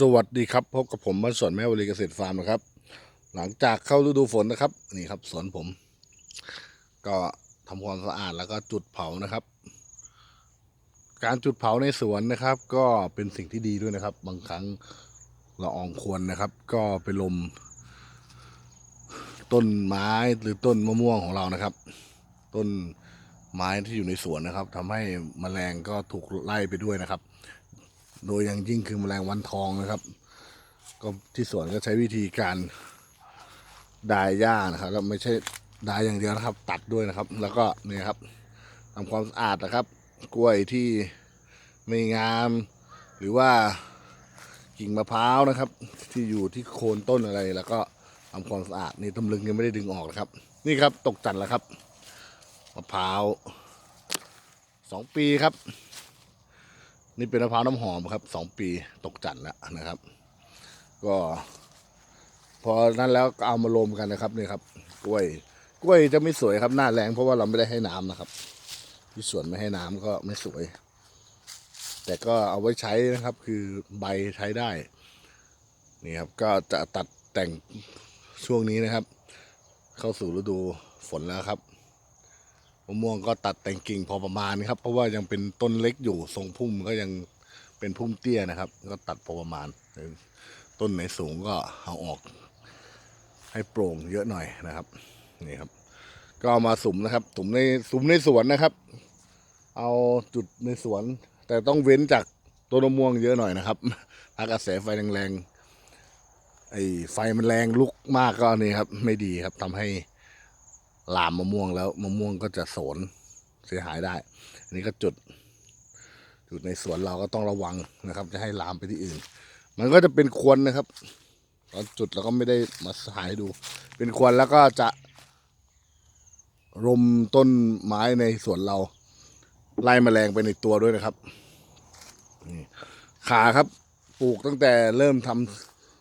สวัสดีครับพบกับผมบ้านสวนแม่วลีเกษตรฟาร์มนะครับ หลังจากเข้าฤดูฝนนะครับ นี่ครับสวนผม ก็ทำความสะอาดแล้วก็จุดเผานะครับ การจุดเผาในสวนนะครับ ก็เป็นสิ่งที่ดีด้วยนะครับ บางครั้งละอองควรนะครับ ก็ไปลม ต้นไม้หรือต้นมะม่วงของเรานะครับ ต้นไม้ที่อยู่ในสวนนะครับทำให้แมลงก็ถูกไล่ไปด้วยนะครับ โดยอย่างยิ่งคือแมลงวันทองนะครับ ก็ที่สวนก็ใช้วิธีการดายหญ้านะครับแล้วไม่ใช่ดายอย่างเดียวนะครับ ตัดด้วยนะครับ แล้วก็เนี่ยครับทำความสะอาดนะครับ กล้วยที่ไม่งาม หรือว่ากิ่งมะพร้าวนะครับ ที่อยู่ที่โคนต้นอะไรแล้วก็ทำความสะอาดนี่ตำลึงยังไม่ได้ดึงออกนะครับ นี่ครับตกจันทร์แล้วครับมะพร้าวสองปีครับ นี่เป็นมะพร้าวน้ำหอมครับสองปีตกจันทร์แล้วนะครับ ก็ พอนั้นแล้วก็เอามารวมกันนะครับนี่ครับ กล้วย กล้วยจะไม่สวยครับหน้าแรงเพราะว่าเราไม่ได้ให้น้ำนะครับ ที่สวนไม่ให้น้ำก็ไม่สวย แต่ก็เอาไว้ใช้นะครับ คือใบใช้ได้ นี่ครับ ก็จะตัดแต่งช่วงนี้นะครับ เข้าสู่ฤดูฝนแล้วครับะม่วงก็ตัดแต่งกิ่งพอประมาณครับ เพราะว่ายังเป็นต้นเล็กอยู่ทรงพุ่มก็ยังเป็นพุ่มเตี้ยนะครับ ก็ตัดพอประมาณ ต้นไหนสูงก็เอาออก ให้โปร่งเยอะหน่อยนะครับนี่ครับ ก็เอามาสุมนะครับสุมในสุมในสวนนะครับ เอาจุดในสวน แต่ต้องเว้นจากต้นมะม่วงเยอะหน่อยนะครับถ้ากระแสไฟแรงๆไอ้ไฟมันแรงลุกมากก็นี่ครับ ไม่ดีครับทำให้ ลามมะม่วงแล้วมะม่วงก็จะโสนเสียหายได้ อันนี้ก็จุด จุดในสวนเราก็ต้องระวังนะครับ จะให้ลามไปที่อื่น มันก็จะเป็นควนนะครับตอนจุดเราก็ไม่ได้มาถ่ายดู เป็นควนแล้วก็จะรมต้นไม้ในสวนเรา ไล่แมลงไปในตัวด้วยนะครับนี่ขาครับ ปลูกตั้งแต่เริ่มท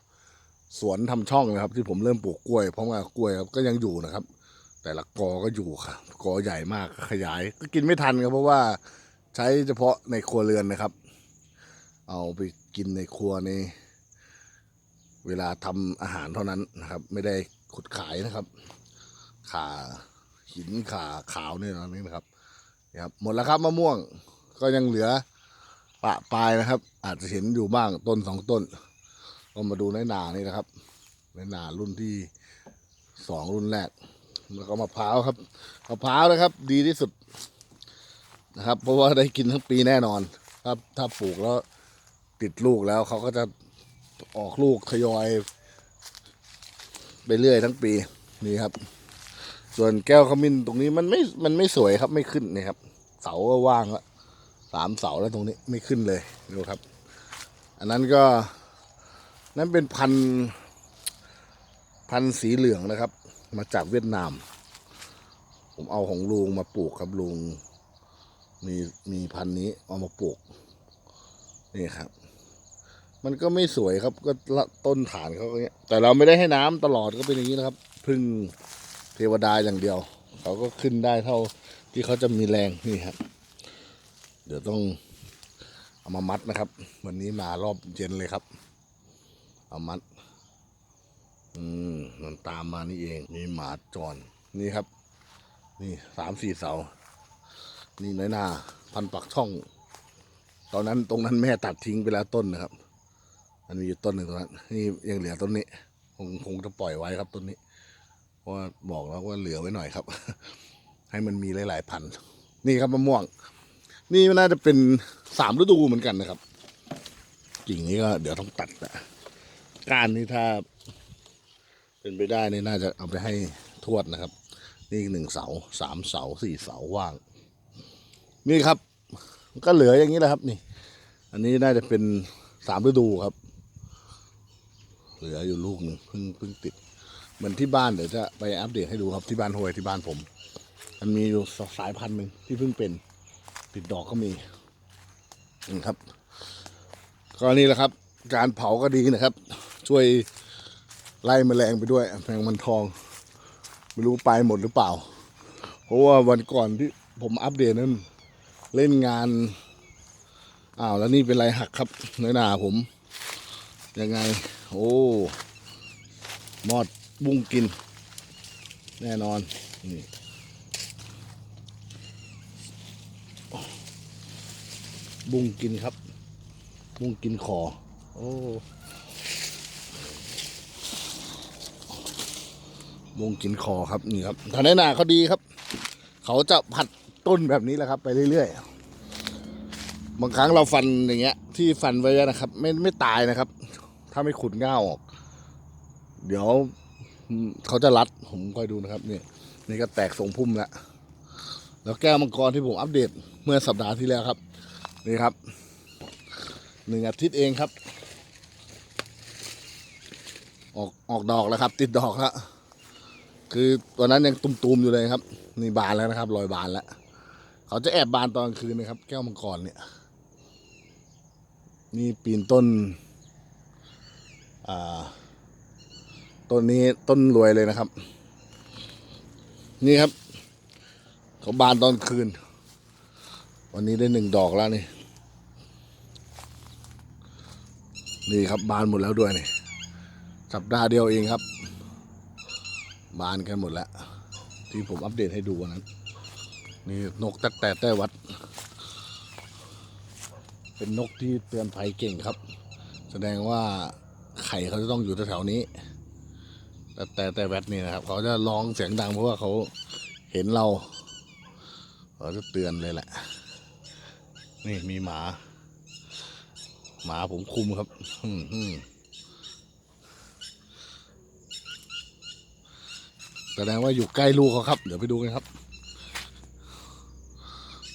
ำสวนทำช่องนะครับ ที่ผมเริ่มปลูกกล้วยเพราะว่ากล้วยครับก็ยังอยู่นะครับ แต่ละกอก็อยู่ค่ะกอใหญ่มากขยาย ก็กินไม่ทันครับ เพราะว่าใช้เฉพาะในครัวเรือนนะครับ เอาไปกินในครัวในเวลาทำอาหารเท่านั้นนะครับ ไม่ได้ขุดขายนะครับ ขาหินขาขาวเนี่ยนะนี่นะครับครับ หมดแล้วครับมะม่วงก็ยังเหลือปะปลายนะครับ อาจจะเห็นอยู่บ้างต้นสองต้นก็มาดูในนานี่นะครับในนารุ่นที่สองรุ่นแรก แล้วก็มะพร้าวครับมะพร้าวนะครับ ดีที่สุดนะครับ เพราะว่าได้กินทั้งปีแน่นอนครับถ้าปลูกแล้วติดลูกแล้วเขาก็จะออกลูกทยอย ไปเรื่อยทั้งปีนี่ครับ ส่วนแก้วขมิ้นตรงนี้มันไม่มันไม่สวยครับไม่ขึ้นนี่ครับ เสาก็ว่างละสามเสาแล้วตรงนี้ไม่ขึ้นเลยดูครับ อันนั้นก็นั่นเป็นพันพันสีเหลืองนะครับ มาจากเวียดนาม ผมเอาของลุงมาปลูกครับลุงมีมีพันธุ์นี้เอามาปลูก นี่ครับ มันก็ไม่สวยครับ ก็ละต้นฐานเขาก็เนี้ย แต่เราไม่ได้ให้น้ำตลอดก็เป็นอย่างนี้นะครับ พึ่งเทวดาอย่างเดียว เขาก็ขึ้นได้เท่าที่เขาจะมีแรงนี่ครับ เดี๋ยวต้องเอามามัดนะครับ วันนี้มารอบเย็นเลยครับ เอามัด อืมมันตามมานี่เอง มีหมาจรนี่ครับ นี่สามสี่เสา นี่น้อยหนาพันปักช่อง ตอนนั้นตรงนั้นแม่ตัดทิ้งไปแล้วต้นนะครับ มันมีอยู่ต้นหนึ่งตรงนั้น นี่ยังเหลือต้นนี้คงคงจะปล่อยไว้ครับต้นนี้ เพราะว่าบอกแล้วว่าเหลือไว้หน่อยครับ ให้มันมีหลาย ๆ พัน นี่ครับมะม่วง นี่มันน่าจะเป็นสามฤดูเหมือนกันนะครับกิ่งนี้ก็เดี๋ยวต้องตัดนะก้านนี่ถ้า เป็นไปได้นี่น่าจะเอาไปให้ทวดนะครับ นี่หนึ่งเสาสามเสาสี่เสาว่าง นี่ครับ ก็เหลืออย่างนี้แหละครับ นี่ อันนี้น่าจะเป็นสามฤดูครับ เหลืออยู่ลูกหนึ่งเพิ่งเพิ่งติดเหมือนที่บ้านเดี๋ยวจะไปอัปเดตให้ดูครับที่บ้านโฮยที่บ้านผม มันมีอยู่สายพันธุ์หนึ่งที่เพิ่งเป็นติดดอกก็มีนี่ครับก็นี่แหละครับ การเผาก็ดีนะครับ ช่วย ไล่แมลงไปด้วยแมงมันทอง ไม่รู้ไปหมดหรือเปล่า เพราะว่าวันก่อนที่ผมอัปเดตนั้นเล่นงานอ้าวแล้วนี่เป็นไรหักครับน้อยหนาผม ยังไง โอ้มอดบุ้งกิน แน่นอนนี่บุ้งกินครับ บุ้งกินขอโอ้ บุ้งกินคอครับนี่ครับทางในนาเขาดีครับ เขาจะผัดต้นแบบนี้แหละครับ ไปเรื่อยๆบางครั้งเราฟันอย่างเงี้ย ที่ฟันไว้นะครับ ไม่ไม่ตายนะครับ ถ้าไม่ขุดง่าออก เดี๋ยวเขาจะรัดผมคอยดูนะครับนี่นี่ก็แตกทรงพุ่มแล้วแล้วแก้วมังกรที่ผมอัปเดตเมื่อสัปดาห์ที่แล้วครับ นี่ครับหนึ่งอาทิตย์เองครับ ออกออกดอกแล้วครับ ติดดอกแล้ว คือตอนนั้นยังตุ่มๆอยู่เลยครับ นี่บานแล้วนะครับ รอยบานแล้ว เขาจะแอบบานตอนคืนนะครับ แก้วมังกรเนี่ย นี่ปีนต้นอ่าต้นนี้ต้นรวยเลยนะครับ นี่ครับ เขาบานตอนคืน วันนี้ได้หนึ่งดอกแล้วนี่ นี่ครับบานหมดแล้วด้วยนี่สัปดาห์เดียวเองครับ บานกันหมดแล้ว ที่ผมอัปเดตให้ดูวันนั้น นี่นกแต่แต่แต่วัด เป็นนกที่เตือนภัยเก่งครับ แสดงว่าไข่เขาจะต้องอยู่แถวๆนี้แต่แต่แต่แวดนี่นะครับ เขาจะร้องเสียงดังเพราะว่าเขาเห็นเราเขาจะเตือนเลยแหละ นี่มีหมา หมาผมคุมครับ อืมอืม แสดงว่าอยู่ใกล้ลูกเขาครับ เดี๋ยวไปดูกันครับ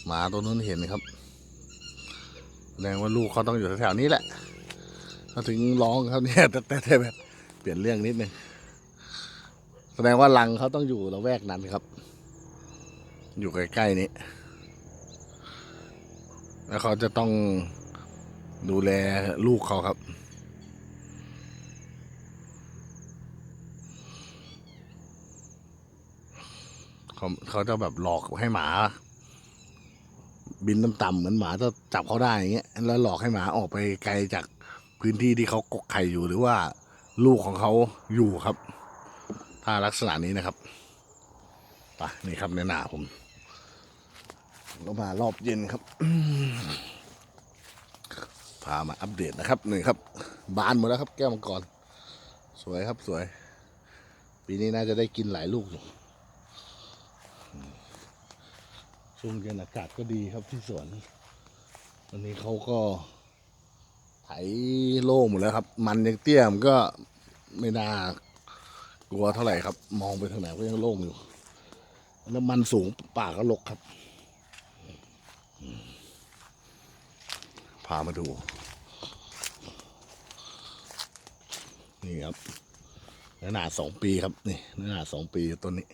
หมาตัวนู้นเห็นครับ แสดงว่าลูกเขาต้องอยู่แถวๆนี้แหละเขาถึงร้องครับเนี่ยแต่แต่แบบเปลี่ยนเรื่องนิดนึงแสดงว่ารังเขาต้องอยู่ละแวกนั้นครับ อยู่ใกล้ๆนี้ แล้วเขาจะต้องดูแลลูกเขาครับ เขาเขาจะแบบหลอกให้หมา บินต่ำๆเหมือนหมาจะจับเขาได้อย่างเงี้ยแล้วหลอกให้หมาออกไปไกลจากพื้นที่ที่เขากกไข่อยู่หรือว่าลูกของเขาอยู่ครับ ถ้าลักษณะนี้นะครับไปนี่ครับในหนาผมก็มารอบเย็นครับ พามาอัปเดตนะครับนี่ครับ บานหมดแล้วครับ แก้วมังกรสวยครับสวย ปีนี้น่าจะได้กินหลายลูกอยู่ ช่วงเย็นอากาศก็ดีครับที่สวน วันนี้เขาก็ไถโล่งหมดแล้วครับ มันยังเตี้ยมก็ไม่น่ากลัวเท่าไหร่ครับ มองไปทางไหนก็ยังโล่งอยู่แล้วมันสูงป่าก็รกครับ พามาดู นี่ครับเนื้อหนาสองปีครับ นี่เนื้อหนาสองปีต้นนี้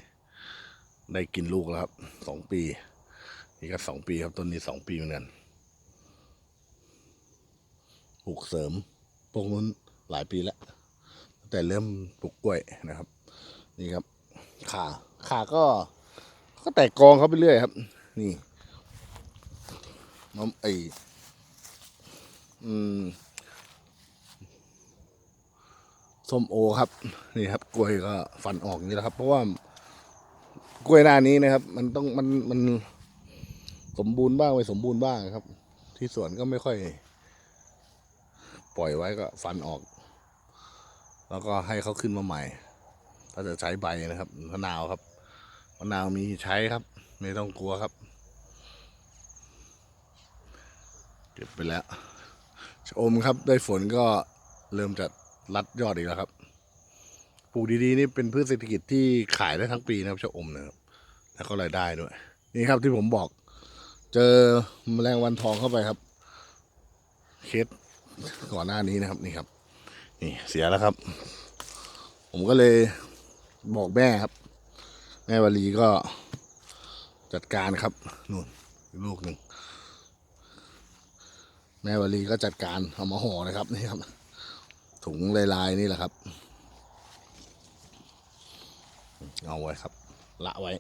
ได้กินลูกแล้วครับสองปี นี่ก็สองปีครับต้นนี้สองปีเหมือนกันปลูกเสริมพวกนู้นหลายปีแล้วแต่เริ่มปลูกกล้วยนะครับ นี่ครับ ขาขาก็ก็แตกกองเขาไปเรื่อยครับ นี่น้ำไออืมส้มโอครับ นี่ครับ กล้วยก็ฟันออกอย่างนี้แหล้วครับ เพราะว่ากล้วยหน้านี้นะครับ มันต้องมันมัน สมบูรณ์บ้างไม่สมบูรณ์บ้างครับ ที่สวนก็ไม่ค่อย ปล่อยไว้ก็ฟันออก แล้วก็ให้เขาขึ้นมาใหม่ ถ้าจะใช้ใบนะครับมะนาวครับมะนาวมีใช้ครับ ไม่ต้องกลัวครับเก็บไปแล้วชอมครับได้ฝนก็เริ่มจะรัดยอดอีกแล้วครับปลูกดีๆนี่เป็นพืชเศรษฐกิจที่ขายได้ทั้งปีนะครับชะอมนะครับแล้วก็รายได้ด้วย นี่ครับที่ผมบอก เจอแมลงวันทองเข้าไปครับ เคสก่อนหน้านี้นะครับนี่ครับ นี่เสียแล้วครับ ผมก็เลยบอกแม่ครับ แม่วลีก็จัดการครับนู่นลูกหนึ่งแม่วลีก็จัดการเอามาห่อเลยครับนี่ครับ ถุงลายๆนี่แหละครับ เอาไว้ครับ ละไว้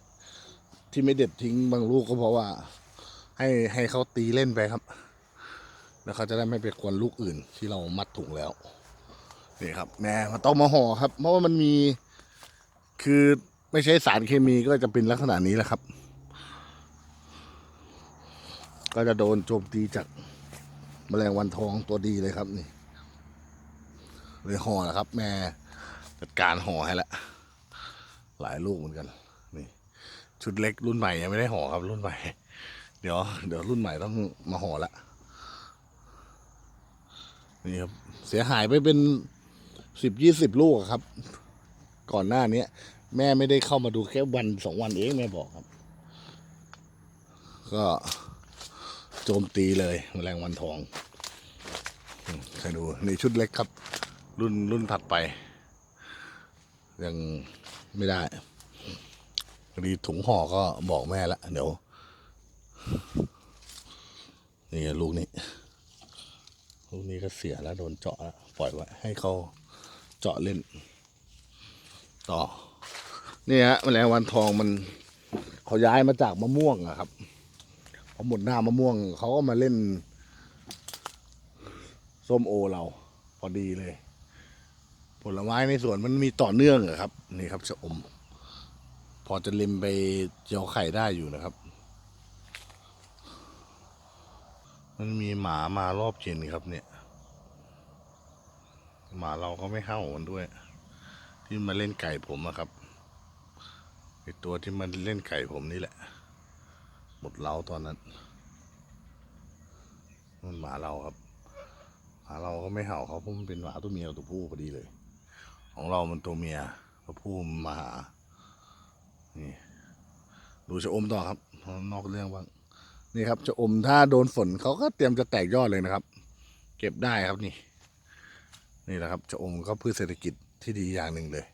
ที่ไม่เด็ดทิ้งบางลูกก็เพราะว่า ให้ให้เขาตีเล่นไปครับ แล้วเขาจะได้ไม่ไปกวนลูกอื่นที่เรามัดถุงแล้วนี่ครับแม่มันต้องมาห่อครับ เพราะว่ามันมีคือไม่ใช่สารเคมีก็จะเป็นลักษณะนี้แหละครับ ก็จะโดนโจมตีจากแมลงวันทองตัวดีเลยครับนี่ เลยห่อละครับ แม่จัดการห่อให้ละหลายลูกเหมือนกัน นี่ ชุดเล็กรุ่นใหม่ยังไม่ได้ห่อครับรุ่นใหม่ เดี๋ยว เดี๋ยวรุ่นใหม่ต้องมาห่อละนี่ครับ เสียหายไปเป็นสิบยี่สิบลูกครับ ก่อนหน้านี้แม่ไม่ได้เข้ามาดูแค่วันสองวันเองแม่บอกครับ ก็โจมตีเลยแมลงวันทองใครดูนี่ชุดเล็กครับ รุ่นรุ่นถัดไป ยังไม่ได้พอดีถุงห่อก็บอกแม่ล้วเดี๋ยว นี่ลูกนี้ ลูกนี้ก็เสียแล้วโดนเจาะแล้วปล่อยไว้ให้เขาเจาะเล่น ต่อ นี่ฮะแมลงวันทองมันเขาย้ายมาจากมะม่วงอะครับพอหมดหน้ามะม่วงเขาก็มาเล่นส้มโอเราพอดีเลย ผลไม้ในสวนมันมีต่อเนื่องอะครับ นี่ครับชะอม พอจะเล็มไปเจียวไข่ได้อยู่นะครับ มันมีหมามารอบเย็นครับเนี่ย หมาเราก็ไม่เข้ามันด้วย ที่มาเล่นไก่ผมอะครับไอตัวที่มันเล่นไก่ผมนี่แหละ หมดเล้าตอนนั้นมันหมาเราครับ หมาเราก็ไม่เห่าเขาเพราะมันเป็นหมาตัวเมียตัวผู้พอดีเลย ของเรามันตัวเมียตัวผู้มันมาหานี่ดูชะอมต่อครับ นอกเรื่องบ้าง นี่ครับชะอมถ้าโดนฝนเขาก็เตรียมจะแตกยอดเลยนะครับ เก็บได้ครับนี่ นี่แหละครับชะอมก็พืชเศรษฐกิจที่ดีอย่างหนึ่งเลย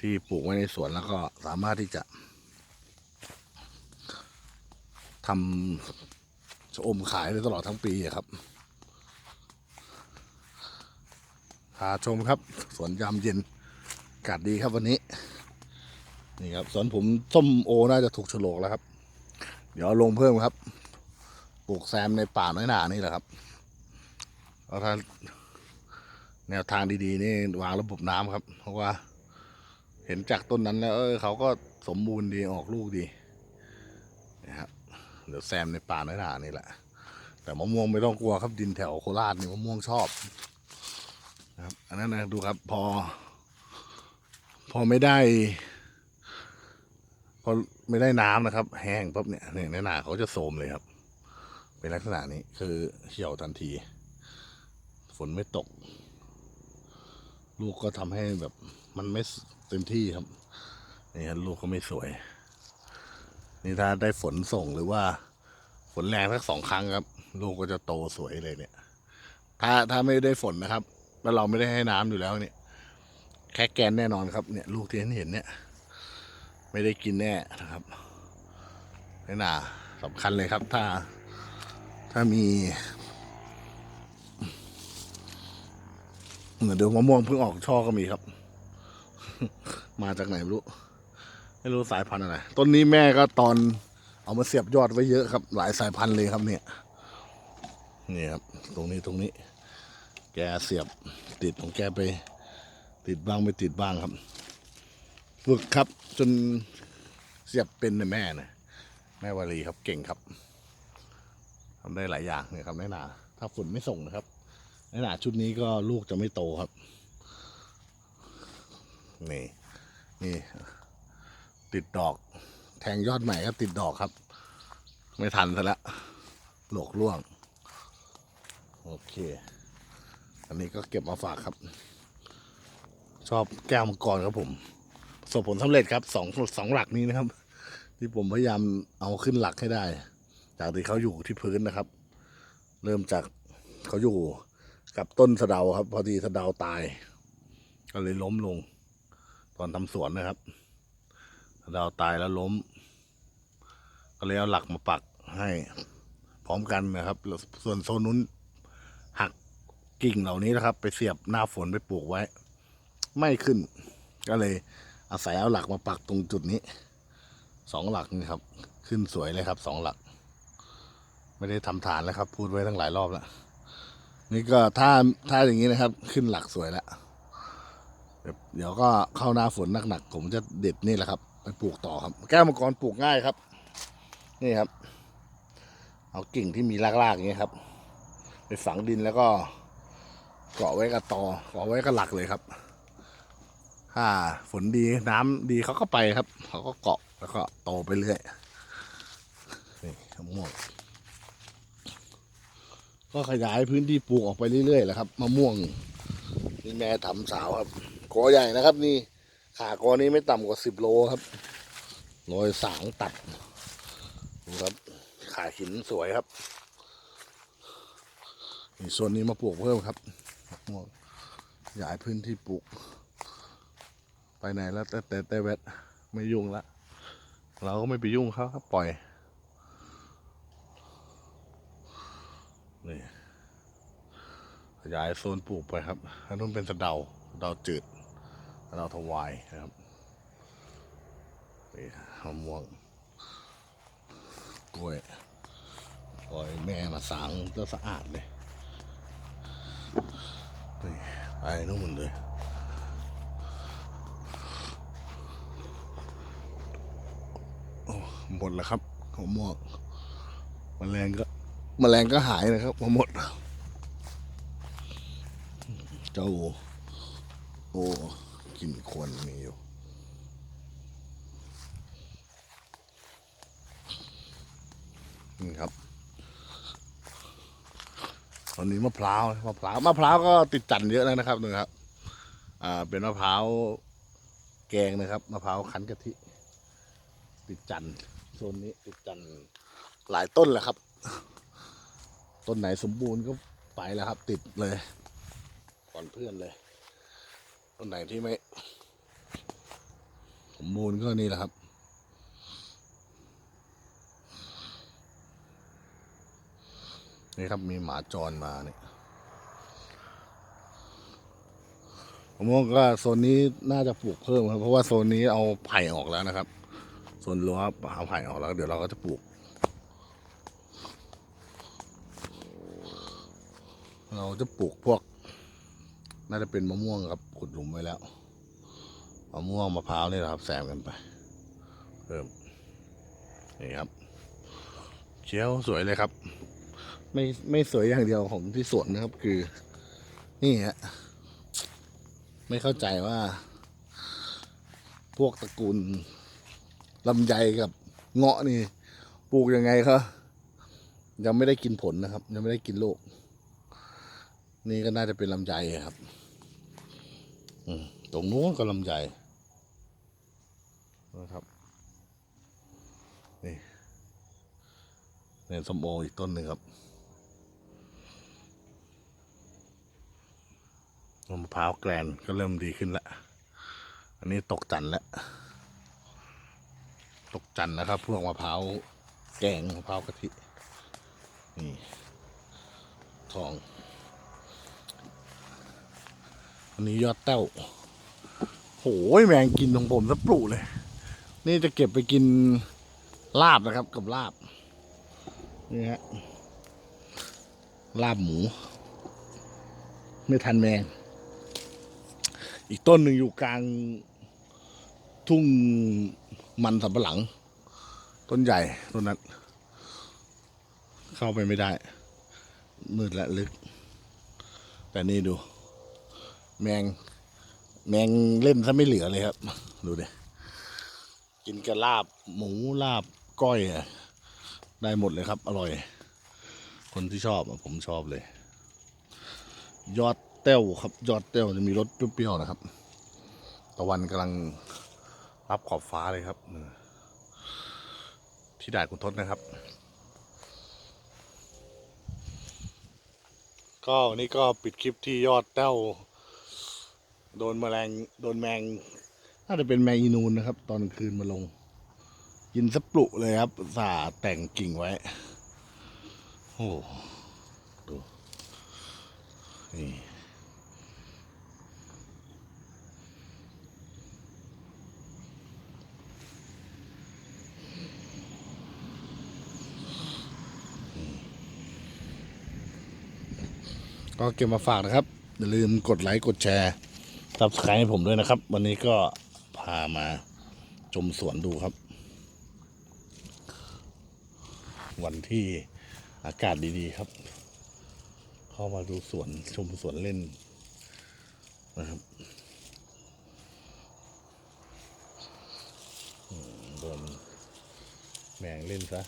ที่ปลูกไว้ในสวนแล้วก็สามารถที่จะทำชะอมขายได้ตลอดทั้งปีครับพาชมครับ สวนยามเย็นอากาศดีครับวันนี้ นี่ครับ สวนผมส้มโอน่าจะถูกฉลกแล้วครับ เดี๋ยวลงเพิ่มครับ ปลูกแซมในป่าน้อยหนานี่แหละครับเอาถ้าแนวทางดีๆนี่วางระบบน้ำครับ เพราะว่า เห็นจากต้นนั้นแล้วเออเขาก็สมบูรณ์ดีออกลูกดีนะครับเดี๋ยวแซมในป่าน้อยหนานี่แหละ แต่มะม่วงไม่ต้องกลัวครับดินแถวโคราชนี่มะม่วงชอบนะครับอันนั้นนะดูครับพอ พอไม่ได้ พอ ไม่ได้น้ำนะครับ แห้งปุ๊บเนี่ยเนี่ยในหนาเขาจะโทรมเลยครับ เป็นลักษณะนี้คือเหี่ยวทันที ฝนไม่ตก ลูกก็ทำให้แบบมันไม่เต็มที่ครับนี่ลูกก็ไม่สวย นี่ถ้าได้ฝนส่งหรือว่า ฝนแรงสักสองครั้งครับ ลูกก็จะโตสวยเลยเนี่ย ถ้าถ้าไม่ได้ฝนนะครับ แล้วเราไม่ได้ให้น้ำอยู่แล้วเนี่ยแค่แกนแน่นอนครับเนี่ย ลูกที่เห็นเห็นเนี่ย ไม่ได้กินแน่นะครับนี่น่าสำคัญเลยครับ ถ้า ถ้ามีเหมือนเดิมมะม่วงเพิ่งออกช่อก็มีครับ มาจากไหนไม่รู้ ไม่รู้สายพันธุ์อะไร ต้นนี้แม่ก็ตอนเอามาเสียบยอดไว้เยอะครับ หลายสายพันธุ์เลยครับเนี่ยนี่ครับ ตรงนี้ตรงนี้ แกเสียบติดของแกไป ติดบ้างไม่ติดบ้างครับ ฝึกครับจนเสียบเป็นนแม่นะแม่วาลีครับเก่งครับทำได้หลายอย่างเนี่ยครับแม่นา ถ้าฝนไม่ส่งนะครับในหนาชุดนี้ก็ลูกจะไม่โตครับ นี่ นี่ ติดดอก แทงยอดใหม่ก็ติดดอกครับ ไม่ทันซะแล้วหลกล่วง โอเค อันนี้ก็เก็บมาฝากครับ ชอบแก้วมังกรครับผม สบผลสำเร็จครับสองสองหลักนี้นะครับ ที่ผมพยายามเอาขึ้นหลักให้ได้ จากที่เขาอยู่ที่พื้นนะครับ เริ่มจากเขาอยู่กับต้นสะเดาครับ พอดีสะเดาตาย ก็เลยล้มลง ตอนทำสวนนะครับสะเดาตายแล้วล้ม ก็เลยเอาหลักมาปักให้พร้อมกันนะครับ ส่วนโซนนู้นหักกิ่งเหล่านี้นะครับ ไปเสียบหน้าฝนไปปลูกไว้ ไม่ขึ้นก็เลย อาศัยเอาหลักมาปักตรงจุดนี้สองหลักนี่ครับ ขึ้นสวยเลยครับสองหลัก ไม่ได้ทำฐานแล้วครับ พูดไว้ตั้งหลายรอบแล้วนี่ก็ถ้าถ้าอย่างนี้นะครับ ขึ้นหลักสวยแล้วเดี๋ยวก็เข้าหน้าฝนหนักๆผมจะเด็ดนี่แหละครับไปปลูกต่อครับ แก้วมังกรปลูกง่ายครับ นี่ครับ เอากิ่งที่มีรากๆอย่างนี้ครับไปฝังดินแล้วก็เกาะไว้กับตอเกาะไว้กับหลักเลยครับ ถ้าฝนดีน้ำดีเขาก็ไปครับ เขาก็เกาะแล้วก็โตไปเรื่อยนี่มะม่วงก็ขยายพื้นที่ปลูกออกไปเรื่อยๆแหละครับมะม่วงนี่แม่ทำสาวครับกอใหญ่นะครับ นี่ขากอนี้ไม่ต่ำกว่าสิบโลครับรอยสางตัดดูครับขาหินสวยครับนี่ส่วนนี้มาปลูกเพิ่มครับมะม่วงขยายพื้นที่ปลูก ไปไหนแล้วแต่แต่แต่แวดไม่ยุ่งละเราก็ไม่ไปยุ่งเขาครับปล่อยนี่ขยายโซนปลูกไปครับอันนู้นเป็นสะเดาเดาจืดสะเดาถวายนะครับนี่มะม่วงกล้วยปล่อยแม่มาสางก็สะอาดเลยนี่ไปนู่นเลย หมดแล้วครับหัวหมวกมแมลงก็มแมลงก็หายนะครับหมด เจ้าโอ้กลินควนมีอยู่นี่ครับ ตอนนี้มะพร้าวมะพร้าวมะพร้าวก็ติดจันทร์เยอะแล้วนะครับนึงครับ อ่า เป็นมะพร้าวแกงนะครับมะพร้าวคั้นกะทิ ติดจันทร์ โซนนี้ติดจันทร์หลายต้นแหละครับ ต้นไหนสมบูรณ์ก็ไปแล้วครับ ติดเลยก่อนเพื่อนเลย ต้นไหนที่ไม่สมบูรณ์ก็นี่แหละครับนี่ครับมีหมาจรมาเนี่ยผมว่าก็โซนนี้น่าจะปลูกเพิ่มครับ เพราะว่าโซนนี้เอาไผ่ออกแล้วนะครับ ส่วนรั้วเอาไผ่ออกแล้วเดี๋ยวเราก็จะปลูก เราจะปลูกพวก น่าจะเป็นมะม่วงครับขุดหลุมไว้แล้วมะม่วงมะพร้าวนี่แหละครับแซมกันไปเพิ่มนี่ครับเชียวสวยเลยครับ ไม่ไม่สวยอย่างเดียวของที่สวนนะครับคือ นี่ฮะไม่เข้าใจว่า พวกตระกูล ลำไยกับเงาะนี่ปลูกยังไงครับยังไม่ได้กินผลนะครับ ยังไม่ได้กินลูกนี่ก็น่าจะเป็นลำไยครับตรงนู้นก็ลำไยนะครับนี่เนี่ยสมโออีกต้นหนึ่งครับมะพร้าวแกลนก็เริ่มดีขึ้นแล้ว อันนี้ตกจันแล้ว ตกจันนะครับพวกมะพร้าวแกงมะพร้าวกะทินี่ทองอันนี้ยอดเต้าโหยแมงกินของผมสักปลุเลย นี่จะเก็บไปกินลาบนะครับ กับลาบนี่ฮะลาบหมู ไม่ทันแมง อีกต้นหนึ่งอยู่กลางทุ่ง มันสำปะหลัง ต้นใหญ่ต้นนั้น เข้าไปไม่ได้ มืดและลึก แต่นี่ดู แมง แมงเล่นซะไม่เหลือเลยครับ ดูดิกินกับลาบหมูลาบก้อยอได้หมดเลยครับ อร่อย คนที่ชอบผมชอบเลย ยอดเต้วครับ ยอดเต้วจะมีรสเปรี้ยวๆนะครับ ตะวันกำลัง รับขอบฟ้าเลยครับที่ด่านคุณทศนะครับ ก็วันนี้ก็ปิดคลิปที่ยอดเต้า โดนแมลงโดนแมง น่าจะเป็นแมงอีนูนนะครับ ตอนคืนมาลง ยินสปลุเลยครับสาแต่งกิ่งไว้ โอ้ดูนี่ ก็เก็บมาฝากนะครับ อย่าลืมกดไลค์กดแชร์ซับสไครต์ให้ผมด้วยนะครับ วันนี้ก็พามาชมสวนดูครับ วันที่อากาศดีๆครับ เข้ามาดูสวนชมสวนเล่นนะครับโดนแมงเล่นซะ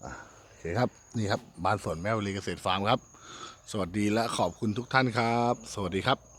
โอเคครับ นี่ครับบ้านสวนแม่วลีเกษตรฟาร์มครับ สวัสดีและขอบคุณทุกท่านครับ สวัสดีครับ